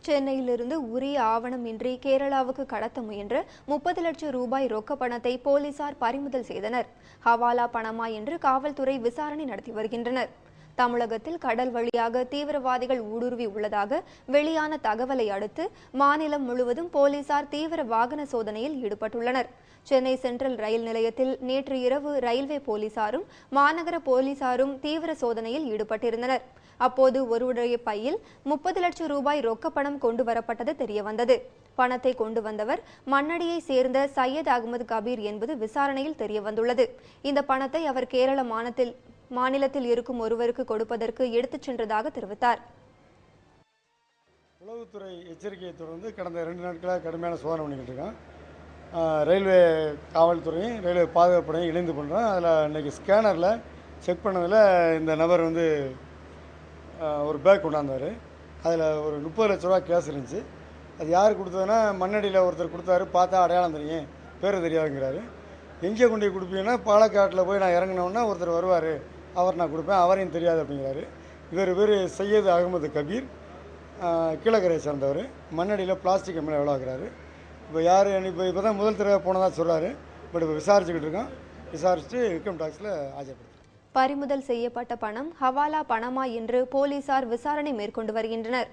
சென்னையிலிருந்து உரிய ஆவணமின்றி கேரளாவுக்கு கடத்த முயன்ற முப்பது லட்சம் ரூபாய் ரொக்க பணத்தை போலீசார் பறிமுதல் செய்தனர். ஹவாலா பணமா என்று காவல்துறை விசாரணை நடத்தி வருகின்றனர். தமிழகத்தில் கடல் வழியாக தீவிரவாதிகள் ஊடுருவி உள்ளதாக வெளியான தகவலை அடுத்து மாநிலம் முழுவதும் போலீசார் தீவிர வாகன சோதனையில் ஈடுபட்டுள்ளனர். சென்னை சென்ட்ரல் ரயில் நிலையத்தில் நேற்று இரவு ரயில்வே போலீசாரும் மாநகர போலீசாரும் தீவிர சோதனையில் ஈடுபட்டிருந்தனர். அப்போது ஒருவருடைய பையில் முப்பது லட்சம் ரூபாய் ரொக்கப்பணம் கொண்டு வரப்பட்டது தெரியவந்தது. பணத்தை கொண்டு வந்தவர் மண்ணடியை சேர்ந்த சையத் அகமது கபீர் என்பது விசாரணையில் தெரியவந்துள்ளது. இந்த பணத்தை அவர் கேரள மாநிலத்தில் மாநிலத்தில் இருக்கும் ஒருவருக்கு கொடுப்பதற்கு எடுத்துச் சென்றதாக தெரிவித்தார். உளவுத்துறை எச்சரிக்கையை தொடர்ந்து கடந்த ரெண்டு நாட்களாக கடுமையான சோதனை பண்ணிக்கிட்டு இருக்கோம். ரயில்வே காவல்துறையும் ரயில்வே பாதுகாப்புடையும் இணைந்து பண்ணுறோம் அதில் இன்றைக்கி ஸ்கேனரில் செக் பண்ணதில் இந்த நபர் வந்து ஒரு பேக் கொண்டாந்தார். அதில் ஒரு முப்பது லட்ச ரூபா கேஸ் இருந்துச்சு. அது யார் கொடுத்ததுன்னா மண்ணடியில் ஒருத்தர் கொடுத்தாரு. பார்த்தா அடையாளம் தெரியும். பேர் தெரியாதுங்கிறாரு. எங்கே கொண்டு போய் கொடுப்பீங்கன்னா பாலக்காட்டில் போய் நான் இறங்கினோன்னா ஒருத்தர் வருவார். அவர் நான் கொடுப்பேன் அவரையும் தெரியாது அப்படிங்கிறாரு. இவர் பேர் சையது அகமது கபீர் கீழக்கரையை சேர்ந்தவர். மண்ணடியில் பிளாஸ்டிக் கம்பெனி எவ்வளோ ஆகுறாரு இப்போ யார் இப்போ இப்போ தான் முதல் தடவை போனதாக சொல்கிறாரு பட் இப்போ விசாரிச்சுக்கிட்டு இருக்கோம். விசாரிச்சுட்டு இன்கம் டாக்ஸில் ஆஜர்படுத்தும் பறிமுதல் செய்யப்பட்ட பணம் ஹவாலா பணமா என்று போலீசார் விசாரணை மேற்கொண்டு வருகின்றனர்.